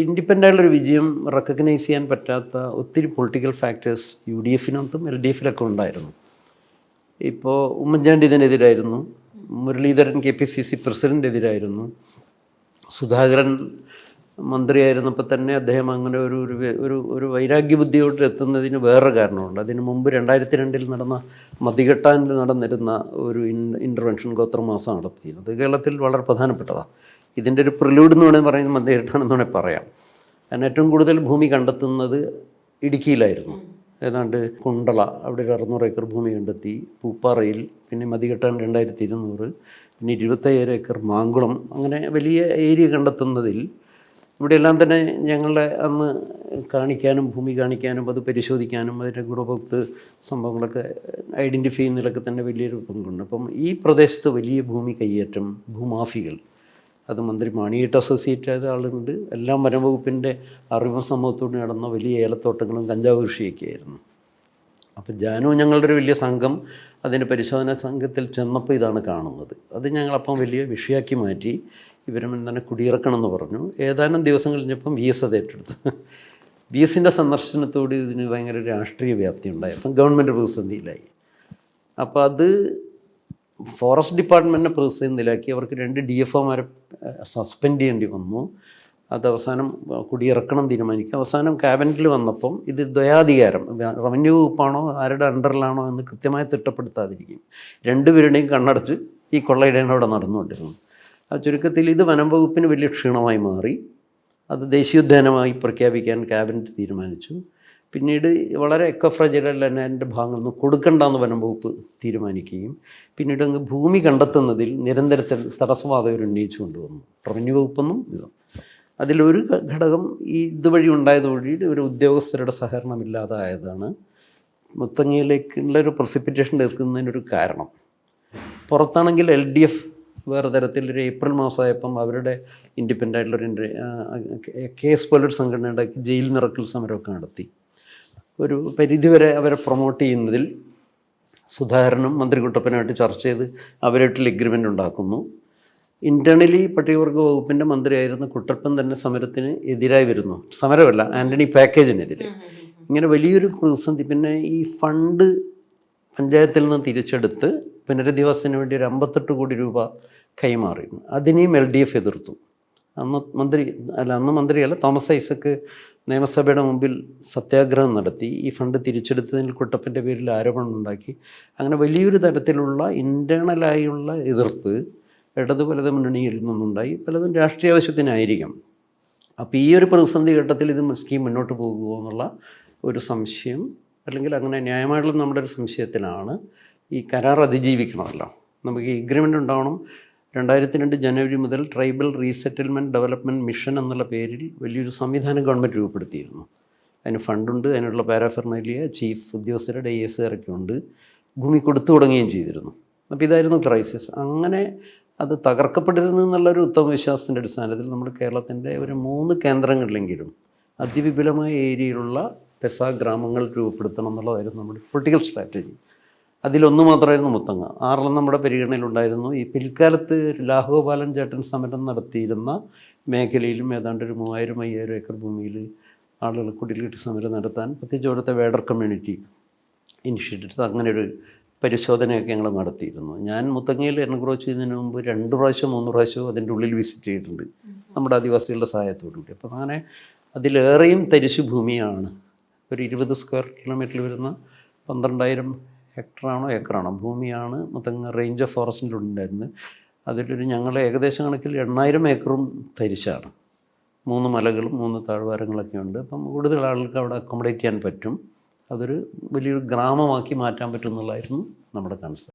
Independent ആയിട്ടുള്ളൊരു വിജയം recognise ചെയ്യാൻ പറ്റാത്ത ഒത്തിരി പൊളിറ്റിക്കൽ ഫാക്ടേഴ്സ് യു ഡി എഫിനകത്തും എൽ ഡി എഫിലൊക്കെ ഉണ്ടായിരുന്നു. ഇപ്പോൾ Oommen Chandy ഇതിനെതിരായിരുന്നു Muraleedharan K P C C president എതിരായിരുന്നു Sudhakaran മന്ത്രിയായിരുന്നപ്പോൾ തന്നെ അദ്ദേഹം അങ്ങനെ ഒരു ഒരു ഒരു ഒരു വൈരാഗ്യ ബുദ്ധിയോട്ട് എത്തുന്നതിന് വേറെ കാരണമുണ്ട്. അതിന് മുമ്പ് രണ്ടായിരത്തി രണ്ടിൽ നടന്ന മതികെട്ടാനിൽ നടന്നിരുന്ന ഒരു ഇൻ ഇന്റർവെൻഷൻ ഗോത്രമാസം അത് കേരളത്തിൽ വളരെ പ്രധാനപ്പെട്ടതാണ്. ഇതിന്റെ ഒരു പ്രിലൂഡ് എന്ന് വേണമെങ്കിൽ പറയുന്നത് മതികെട്ടാണെന്ന് വേണമെങ്കിൽ പറയാം. കാരണം ഏറ്റവും കൂടുതൽ ഭൂമി കണ്ടെത്തുന്നത് ഇടുക്കിയിലായിരുന്നു. ഏതാണ്ട് കുണ്ടള അവിടെ ഒരു അറുന്നൂറ് ഏക്കർ ഭൂമി കണ്ടെത്തി. പൂപ്പാറയിൽ പിന്നെ മതികെട്ടാൻ രണ്ടായിരത്തി ഇരുന്നൂറ് പിന്നെ ഇരുപത്തയ്യായിരം ഏക്കർ മാങ്കുളം അങ്ങനെ വലിയ ഏരിയ കണ്ടെത്തുന്നതിൽ ഇവിടെയെല്ലാം തന്നെ ഞങ്ങളെ അന്ന് കാണിക്കാനും ഭൂമി കാണിക്കാനും അത് പരിശോധിക്കാനും അതിന്റെ ഗുണഭോക്തൃ സംഭവങ്ങളൊക്കെ ഐഡന്റിഫൈ ചെയ്യുന്നതിലൊക്കെ തന്നെ വലിയൊരു പങ്കുണ്ട്. അപ്പം ഈ പ്രദേശത്ത് വലിയ ഭൂമി കയ്യേറ്റം ഭൂമാഫികൾ അത് മന്ത്രി മാണിയായിട്ട് അസോസിയേറ്റ് ആയ ആളുണ്ട് എല്ലാം വനംവകുപ്പിന്റെ അറിവ് സമൂഹത്തോട് നടന്ന വലിയ ഏലത്തോട്ടങ്ങളും കഞ്ചാവ് കൃഷിയൊക്കെ ആയിരുന്നു അപ്പോൾ ജാനു ഞങ്ങളുടെ ഒരു വലിയ സംഘം അതിന്റെ പരിശോധനാ സംഘത്തിൽ ചെന്നപ്പോൾ ഇതാണ് കാണുന്നത്. അത് ഞങ്ങളപ്പം വലിയ വിഷയാക്കി മാറ്റി ഇവരും തന്നെ കുടിയിറക്കണം എന്ന് പറഞ്ഞു. ഏതാനും ദിവസം കഴിഞ്ഞപ്പം വി എസ് അത് ഏറ്റെടുത്തു. വി എസിന്റെ സന്ദർശനത്തോട് ഇതിന് ഭയങ്കര രാഷ്ട്രീയ വ്യാപ്തി ഉണ്ടായി. അപ്പം ഗവൺമെന്റ് പ്രതിസന്ധിയിലായി. അപ്പോൾ അത് ഫോറസ്റ്റ് ഡിപ്പാർട്ട്മെന്റിനെ പ്രതിസന്ധിയിലാക്കി അവർക്ക് രണ്ട് ഡി എഫ് ഒമാരെ സസ്പെൻഡ് ചെയ്യേണ്ടി വന്നു. അത് അവസാനം കുടിയിറക്കണം തീരുമാനിക്കും. അവസാനം ക്യാബിനറ്റിൽ വന്നപ്പം ഇത് ദ്വയാധികാരം. റവന്യൂ വകുപ്പാണോ ആരുടെ അണ്ടറിലാണോ എന്ന് കൃത്യമായി തിട്ടപ്പെടുത്താതിരിക്കും. രണ്ടുപേരുടെയും കണ്ണടച്ച് ഈ കൊള്ളയിടേണ്ട അവിടെ നടന്നുകൊണ്ടിരുന്നു. ആ ചുരുക്കത്തിൽ ഇത് വനം വകുപ്പിന് വലിയ ക്ഷീണമായി മാറി. അത് ദേശീയോദ്യാനമായി പ്രഖ്യാപിക്കാൻ ക്യാബിനറ്റ് തീരുമാനിച്ചു. പിന്നീട് വളരെ എക്കോ ഫ്രജൽ ലാൻഡിന്റെ ഭാഗങ്ങളിൽ നിന്ന് കൊടുക്കണ്ടെന്ന് വനം വകുപ്പ് തീരുമാനിക്കുകയും പിന്നീട് അങ്ങ് ഭൂമി കണ്ടെത്തുന്നതിൽ നിരന്തര തടസ്സവാദകർ ഉന്നയിച്ചു കൊണ്ടുവന്നു. റവന്യൂ വകുപ്പെന്നും ഇതും അതിലൊരു ഘടകം ഈ ഇതുവഴി ഉണ്ടായത് വഴി ഒരു ഉദ്യോഗസ്ഥരുടെ സഹകരണമില്ലാതായതാണ് മുത്തങ്ങയിലേക്കുള്ള ഒരു പ്രസിപ്പിറ്റേഷൻ എത്തുന്നതിനൊരു കാരണം. പുറത്താണെങ്കിൽ എൽ ഡി എഫ് വേറെ തരത്തിൽ ഒരു ഏപ്രിൽ മാസമായപ്പം അവരുടെ ഇൻഡിപെൻഡന്റ് ആയിട്ടുള്ളൊരു കേസ് പോലൊരു സംഘടന ഉണ്ടാക്കി ജയിൽ നിറക്കൽ സമരമൊക്കെ നടത്തി. ഒരു പരിധിവരെ അവരെ പ്രൊമോട്ട് ചെയ്യുന്നതിൽ സുധാകരനും മന്ത്രി കുട്ടപ്പനുമായിട്ട് ചർച്ച ചെയ്ത് അവരായിട്ടുള്ള എഗ്രിമെന്റ് ഉണ്ടാക്കുന്നു. ഇന്റേർണലി പട്ടികവർഗ വകുപ്പിന്റെ മന്ത്രിയായിരുന്ന കുട്ടപ്പൻ തന്നെ സമരത്തിന് എതിരായി വരുന്നു. സമരമല്ല ആന്റണി പാക്കേജിനെതിരെ. ഇങ്ങനെ വലിയൊരു പ്രതിസന്ധി പിന്നെ ഈ ഫണ്ട് പഞ്ചായത്തിൽ നിന്ന് തിരിച്ചെടുത്ത് പുനരധിവാസത്തിന് വേണ്ടി ഒരു അമ്പത്തെട്ട് കോടി രൂപ കൈമാറിയിരുന്നു. അതിനെയും എൽ ഡി എഫ് എതിർത്തു. അന്ന് മന്ത്രി അല്ല അന്ന് മന്ത്രിയല്ല തോമസ് ഐസക്ക് നിയമസഭയുടെ മുമ്പിൽ സത്യാഗ്രഹം നടത്തി. ഈ ഫണ്ട് തിരിച്ചെടുത്തതിൽ കുട്ടപ്പന്റെ പേരിൽ ആരോപണം ഉണ്ടാക്കി. അങ്ങനെ വലിയൊരു തരത്തിലുള്ള ഇന്റേണലായുള്ള എതിർപ്പ് ഇടത് പലത് മുന്നണിയിൽ നിന്നുണ്ടായി. പലതും രാഷ്ട്രീയ ആവശ്യത്തിനായിരിക്കും. അപ്പോൾ ഈ ഒരു പ്രതിസന്ധി ഘട്ടത്തിൽ ഇത് സ്കീം മുന്നോട്ട് പോകുമോ എന്നുള്ള ഒരു സംശയം അല്ലെങ്കിൽ അങ്ങനെ ന്യായമായിട്ടുള്ള നമ്മുടെ ഒരു സംശയത്തിലാണ് ഈ കരാർ അതിജീവിക്കണമല്ലോ. നമുക്ക് ഈ എഗ്രിമെന്റ് ഉണ്ടാവണം. രണ്ടായിരത്തി രണ്ട് ജനുവരി മുതൽ ട്രൈബൽ റീസെറ്റിൽമെന്റ് ഡെവലപ്മെന്റ് മിഷൻ എന്നുള്ള പേരിൽ വലിയൊരു സംവിധാനം ഗവൺമെന്റ് രൂപപ്പെടുത്തിയിരുന്നു. അതിന് ഫണ്ടുണ്ട് അതിനുള്ള പാരാഫെർണലിയ ചീഫ് ഉദ്യോഗസ്ഥരുടെ ഐ എസ് ആരൊക്കെ ഉണ്ട്. ഭൂമി കൊടുത്തു തുടങ്ങുകയും ചെയ്തിരുന്നു. അപ്പോൾ ഇതായിരുന്നു ക്രൈസിസ്. അങ്ങനെ അത് തകർക്കപ്പെട്ടിരുന്നു എന്നുള്ളൊരു ഉത്തമ വിശ്വാസത്തിന്റെ അടിസ്ഥാനത്തിൽ നമ്മൾ കേരളത്തിന്റെ ഒരു മൂന്ന് കേന്ദ്രങ്ങളിലെങ്കിലും അതിവിപുലമായ ഏരിയയിലുള്ള പെസാ ഗ്രാമങ്ങൾ രൂപപ്പെടുത്തണം എന്നുള്ളതായിരുന്നു നമ്മുടെ പൊളിറ്റിക്കൽ സ്ട്രാറ്റജി. അതിലൊന്ന് മാത്രമായിരുന്നു മുത്തങ്ങ. ആറളം നമ്മുടെ പരിഗണനയിലുണ്ടായിരുന്നു. ഈ പിൽക്കാലത്ത് ലാഹോപാലൻ ചേട്ടൻ സമരം നടത്തിയിരുന്ന മേഖലയിലും ഏതാണ്ട് ഒരു മൂവായിരം അയ്യായിരം ഏക്കർ ഭൂമിയിൽ ആളുകൾ കുടിൽകെട്ടി സമരം നടത്താൻ പ്രത്യേകിച്ച് അവിടുത്തെ വേഡർ കമ്മ്യൂണിറ്റി ഇനിഷ്യേറ്റീവ് അങ്ങനെ ഒരു പരിശോധനയൊക്കെ ഞങ്ങൾ നടത്തിയിരുന്നു. ഞാൻ മുത്തങ്ങയിൽ എൻക്രോച്ച് ചെയ്യുന്നതിന് മുമ്പ് രണ്ട് പ്രാവശ്യം മൂന്ന് പ്രാവശ്യവും അതിന്റെ ഉള്ളിൽ വിസിറ്റ് ചെയ്തിട്ടുണ്ട്. നമ്മുടെ ആദിവാസികളുടെ സഹായത്തോടു കൂടി അപ്പം അങ്ങനെ അതിലേറെയും തരിശു ഭൂമിയാണ് ഒരു ഇരുപത് സ്ക്വയർ കിലോമീറ്ററിൽ വരുന്ന പന്ത്രണ്ടായിരം ഹെക്ടറാണോ ഏക്കറാണോ? ഭൂമിയാണ് മുത്തങ്ങ റേഞ്ച് ഓഫ് ഫോറസ്റ്റിന്റെ ഉണ്ടായിരുന്നത് അതിലൊരു ഞങ്ങൾ ഏകദേശം കണക്കിൽ എണ്ണായിരം ഏക്കറും തരിശാണ്. മൂന്ന് മലകളും മൂന്ന് താഴ്വാരങ്ങളൊക്കെ ഉണ്ട്. അപ്പം കൂടുതൽ ആളുകൾക്ക് അവിടെ അക്കോമഡേറ്റ് ചെയ്യാൻ പറ്റും. അതൊരു വലിയൊരു ഗ്രാമമാക്കി മാറ്റാൻ പറ്റും എന്നുള്ളതായിരുന്നു നമ്മുടെ കൺസെപ്റ്റ്